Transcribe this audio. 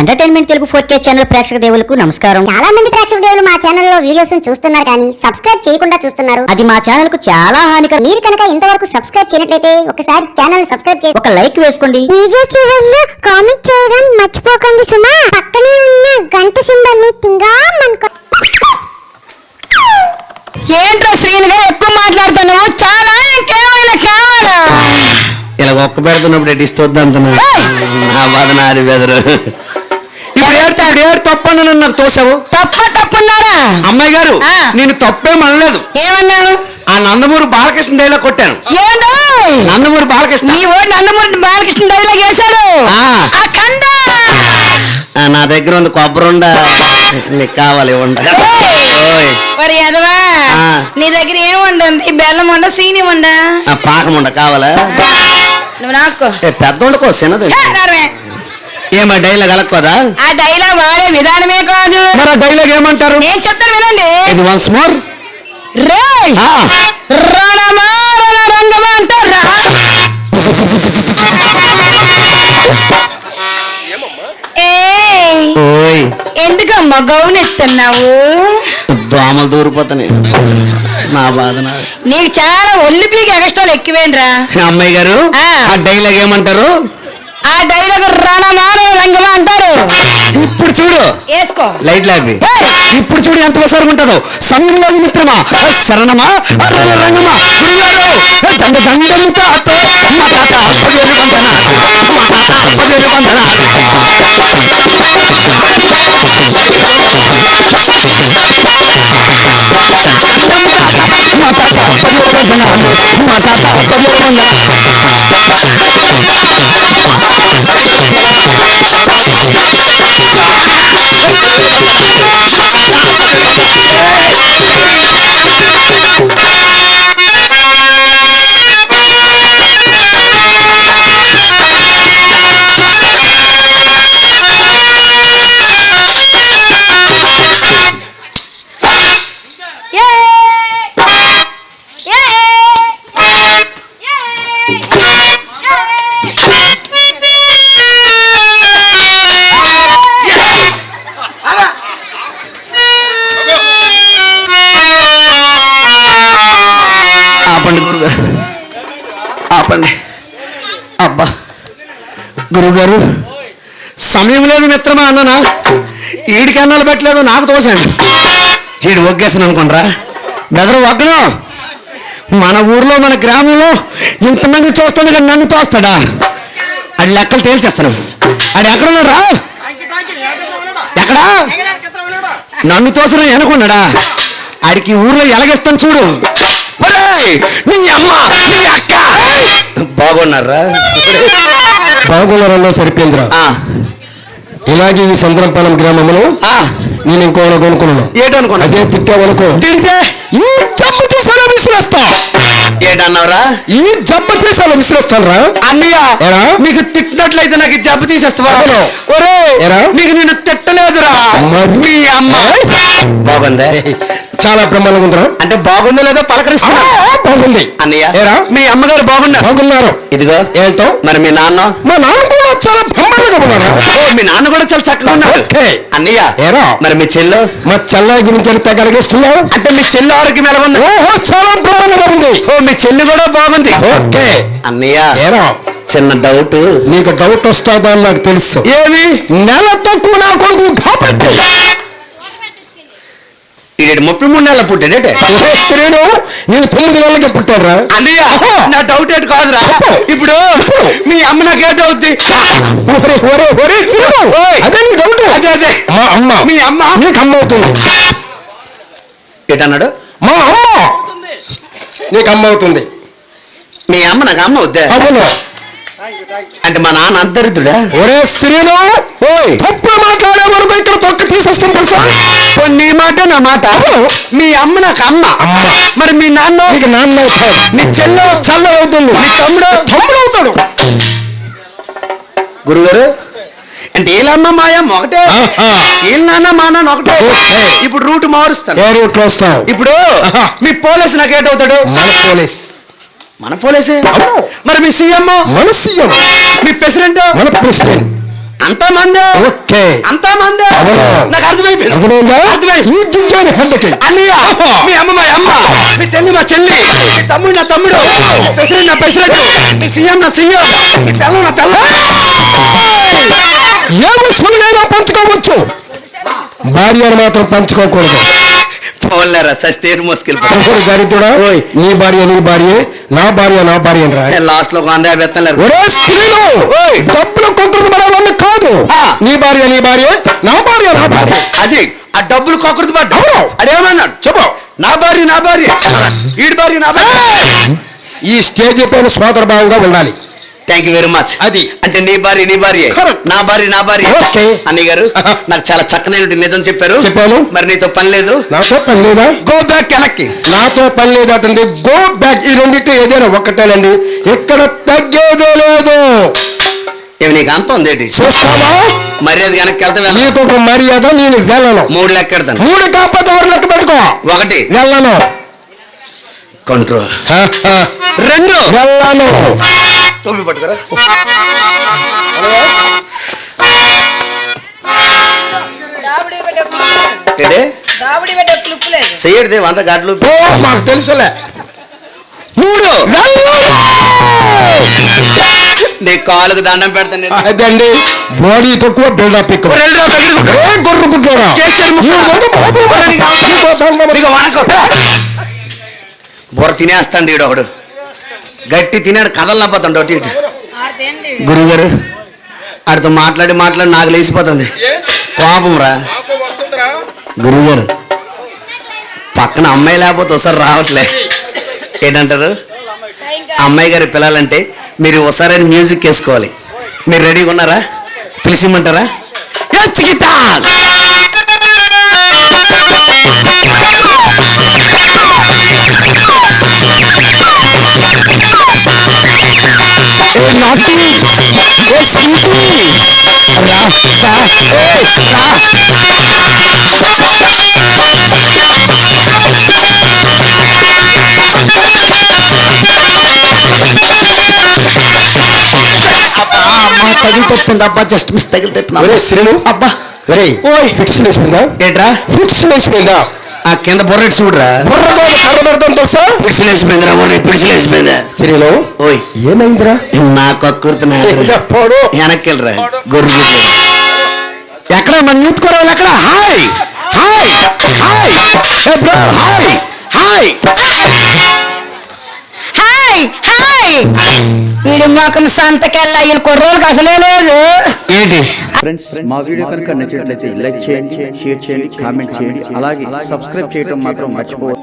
Entertainment Telugu four K channel ప్రేక్షక దేవులకు నమస్కారం. చాలా మంది ప్రేక్షక దేవులు మా ఛానల్లో వీడియోస్ చూస్తున్నారు కానీ సబ్స్క్రైబ్ చేయకుండా చూస్తున్నారు. అది మా ఛానల్కు చాలా హానికరం. మీరు కనుక ఇంతవరకు సబ్స్క్రైబ్ చేయనట్లయితే ఒకసారి ఛానల్ సబ్స్క్రైబ్ చేసి ఒక లైక్ వేసుకోండి. వీడియో చివరిలో కామెంట్ చేయడం మర్చిపోకండి సుమా. పక్కనే ఉన్న గంట సింబల్ని తింగా మనకు ఏంట్రా ఎక్కువ మాట్లాడుతున్నావు చాలా ఇంకేమైనా కావాలా ఇలా ఒక్క పెడుతున్నప్పుడు ఎటు ఇస్తుంది అంటున్నా నా బాధ నాది బెదరు. నన్ను నాకు తోసావు తప్ప తప్పున్నారా? అమ్మాయి గారు. నేను తప్పేం అనలేదు ఏమన్నావు? ఆ నందమూరి బాలకృష్ణ డైలాగ్ కొట్టాను. ఏంటో నందమూరి బాలకృష్ణ. నీ ఓడి నందమూరి బాలకృష్ణ డైలాగ్ ఆ, నా దగ్గర ఉంది కొబ్బరి ఉండ. నీకు కావాలి ఉండ. ఓయ్. మరి ఎదవా. నీ దగ్గర ఏం వండుంది బెల్లం వండ సీని ఆ పాకం ఉండ కావాలా? నువ్వు నాకు. పెద్దోళ్ళకో చిన్నది. ఏమా డైలాగ్ అలక్కోదా ఆ డైలాగ్ వాడే విధానమే కాదు. మరి ఆ డైలాగ్ ఏమంటారు? నేను చెప్తాను వినండి ఇది వన్స్ మోర్ రే రణమా ఏయ్ ఓయ్. ఎందుకమ్మా గౌన్ ఎత్తున్నావు? దోమలు దూరిపోతాయి నా బాధ నీకు చాలా ఒళ్ళు పీకి ఎగస్ట్రాలు ఎక్కువేంట్రా అమ్మాయి గారు ఆ. ఆ డైలాగ్ ఏమంటారు? ఆ డైలాగ్ రణమాన రంగమా అంటారు? ఇప్పుడు చూడు. వేసుకో. లైట్ ఏయ్! ఇప్పుడు చూడు ఎంత వసరం ఉంటుందో. సంగంలో మిత్రమా? శరణమా? రంగ రంగమా? దండ దండము తాత అమ్మ తాత పదివేలు వందన అమ్మ తాత పదివేలు వందన ఆపండి గురుగారు. ఆపండి. అబ్బా. గురుగారు సమయం లేదు మిత్రమా అన్ననా? ఈడికి అన్నాలు పెట్టలేదు నాకు తోసాను ఈడు ఒగ్గేసాను అనుకుంటారా? బెదరు ఒగ్గడం మన ఊర్లో మన గ్రామంలో ఇంతమంది చూస్తాడు కానీ నన్ను తోస్తాడా? అది లెక్కలు తేల్చేస్తాను. అది ఎక్కడున్నారా ఎక్కడా? నన్ను తోసిన అనుకున్నాడా ఆడికి ఊర్లో ఎలాగేస్తాను చూడు. నీ అమ్మ నీ అక్క. బాగున్నారా? బాగున్నారన్నా సరిపోయిందిరా. ఇలాగే ఈ సంద్రంపాలెం గ్రామంలో ఆ, నేను ఇంకో కొనుక్కున్నాను. ఏటనుకున్నా అదే తిట్టావనుకో. తిడితే ఈ జబ్బ తీసాలో విసిరేస్తా ఏటన్నావురా? ఈ జబ్బ తీసాలో విసిరేస్తాను రా అన్నయ్య ఏరా? మీకు తిట్టినట్లయితే నాకు ఈ జబ్బు తీసేస్తావా? అవును. ఒరే ఏరా? నీకు నేను తిట్టలేదురా. మరి? మీ అమ్మ. బాగుందే? చాలా బ్రహ్మాండంగా ఉందిరా. అంటే బాగుందో లేదో పలకరిస్తా ఆ, బాగుంది. అన్నయ్య ఏరా? మీ అమ్మగారు బాగున్నారు? బాగున్నారు. ఇదిగో ఏంటో? మరి మీ నాన్న? మా నాన్న కూడా చాలా బ్రహ్మాండంగా ఉన్నాడు. మీ నాన్న కూడా చాలా చక్కగా ఉన్నాడు. ఓకే. అన్నయ్య ఏరా? మరి మీ చెల్లు? మా చెల్లాయి గురించి ఎంత కలిగిస్తున్నావు అంటే మీ చెల్లి ఆరోగ్యం ఎలా ఉంది ఓహో చాలా బ్రహ్మాండంగా ఉంది. ఓ మీ చెల్లి కూడా బాగుంది. ఓకే. అన్నయ్య ఏరా? చిన్న డౌట్. నీకు డౌట్ వస్తుందా నాకు తెలుసు. ఏమి? నెల తక్కువ నా కొడుకు ఈడు ముప్పై మూడు నెలల పుట్టాడేటే స్త్రీను నేను తొమ్మిది నెలలకి పుట్టాడురా. అన్నయ్య నా డౌట్ ఏంటి కాదురా? ఇప్పుడు మీ అమ్మ నాకు ఒరే ఒరే ఒరే స్త్రీను అదే నీ డౌట్ అదే అదే. మా అమ్మ. మీ అమ్మ. నీకు అమ్మ అవుతుంది. ఏంటన్నాడు? మా అమ్మ. నీకు అమ్మ అవుతుంది. మీ అమ్మ నాకు అమ్మ అవుద్దే? అవును. అంటే మా నాన్న అంతరిద్దుడా ఒరే స్త్రీను ఓయ్. తప్పుడు మాట్లాడే వరకు ఇక్కడ తొక్కి తీసేస్తుంది తెలుసా? నీ మాట నా మాట? మీ అమ్మ నాకు అమ్మ. మరి మీ నాన్న? నీకు నాన్న అవుతాడు నీ చెల్లు చల్ల అవుతుంది. నీ తమ్ముడు తమ్ముడు అవుతాడు. గురుగారు? అంటే వీళ్ళమ్మ మా అమ్మ ఒకటే. వీళ్ళ నాన్న మా నాన్న ఒకటే. ఇప్పుడు రూట్ మారుస్తాను. ఏ వస్తావు? ఇప్పుడు మీ పోలీసు నాకు ఏటవుతాడు మన పోలీస్. మన పోలీసే. మరి మీ సీఎం మన సీఎం. మీ ప్రెసిడెంట్? మన ప్రెసిడెంట్. అంత మంది. ఓకే. అంత మంది. నాకు అర్థమైపోయింది. హెల్త్కి. అన్నయ్య మీ అమ్మ మా అమ్మ మీ చెల్లి మా చెల్లి. మీ తమ్ముడు నా తమ్ముడు. నా మీ సీఎం నా సీఎం. మీ పిల్ల నా పిల్ల ఏ ముస్లిండైనా పంచుకోవచ్చు. భార్యను మాత్రం పంచుకోకూడదు. పోలేరా దరిద్రుడా? నీ భార్య నీ భార్య. నా భార్య నా భార్య లాస్ట్లో డబ్బులు కొట్టుకు పడాలని కాదు. ఆ. నీ భార్య నీ భార్య నా భార్య నా భార్య. అది ఆ డబ్బులు కొకృతి పడ్డా? అవును. అదేమన్నాడు చెప్పు. నా భార్య నా భార్య. ఈడి భార్య నా భార్య. ఈ స్టేజ్ పైన సోదర భావంగా ఉండాలి. థ్యాంక్ యూ వెరీ మచ్ అది. అంటే నీ భార్య నీ భార్య. నా భార్య నా భార్య. అన్నయ్య గారు నాకు చాలా చక్కనైన నిజం చెప్పారు. చెప్పాను. మరి నీతో పని లేదు. నాతో పని లేదా? గో బ్యాక్ వెనక్కి నాతో పని లేదటండి గో బ్యాక్ ఈ రెండింటి ఏదైనా ఒక్కటేనండి ఇక్కడ తగ్గేదే లేదు. నీకు అంత ఉంది ఏంటి? చూస్తావా మర్యాద వెనక్కి వెళ్తే నీకు ఒక మర్యాద నేను వెళ్ళను. మూడు లెక్క మూడు కాకపోతే ఎవరు లెక్క పెట్టుకో. ఒకటి. వెళ్ళను. కంట్రోల్. రెండు. వెళ్ళను. టోపీ పట్టుకురా. చేయడిదే వంద గాడ్లు. ఓ, మాకు తెలుసులే. మూడు. నీ కాలుకు దండం పెడతాను. అదండి. బాడీ తక్కువ బిల్డప్ ఎక్కువ. బుర్ర తినేస్తాడు ఒకడు గట్టి తినాడు కథలు పోతాడు ఒకటి ఇటు. గురుగారు ఆడితో మాట్లాడి మాట్లాడి నాకు లేచిపోతుంది. కోపం రా గురుగారు పక్కన అమ్మాయి లేకపోతే ఒకసారి రావట్లే. ఏంటంటారు? అమ్మాయి గారి పిల్లలంటే మీరు ఒకసారి మ్యూజిక్ వేసుకోవాలి. మీరు రెడీగా ఉన్నారా? పిలిచిమంటారా ఎత్తికితా! నాటి, ఏ స్వీటీ. రా, రా, ఏ, రా. అబ్బా, జస్ట్ మిస్ తగిలి తప్పింది ఒరే శ్రీను అబ్బా ఒరే ఓయ్. ఫిక్స్ లేచిపోయిందా ఏంట్రా ఫిక్స్ లేచిపోయిందా ఆ కింద బొర్రెట్ చూడరా? బుర్రతో కనబడతాం తెలుసా? పిడిసి లేచిపోయిందిరా ఓడి పిడిసి లేచిపోయిందా శ్రీను ఓయ్. ఏమైందిరా? నా కక్కుర్తున్నా వెనక్కి వెళ్ళరా గొర్రె ఎక్కడ మన యూత్ కొరవలు ఎక్కడ? Hi! Hi! Hi! Bro hi! Hi! Hi! Hi! వీడి మొఖం సంతకెళ్ళ ఈయన కుర్రోళ్ళకి అసలే లేదు. ఏంటి? ఫ్రెండ్స్ మా వీడియో కనుక నచ్చినట్లయితే లైక్ చేయండి షేర్ చేయండి కామెంట్ చేయండి. అలాగే సబ్స్క్రైబ్ చేయడం మాత్రం మర్చిపోవద్దు.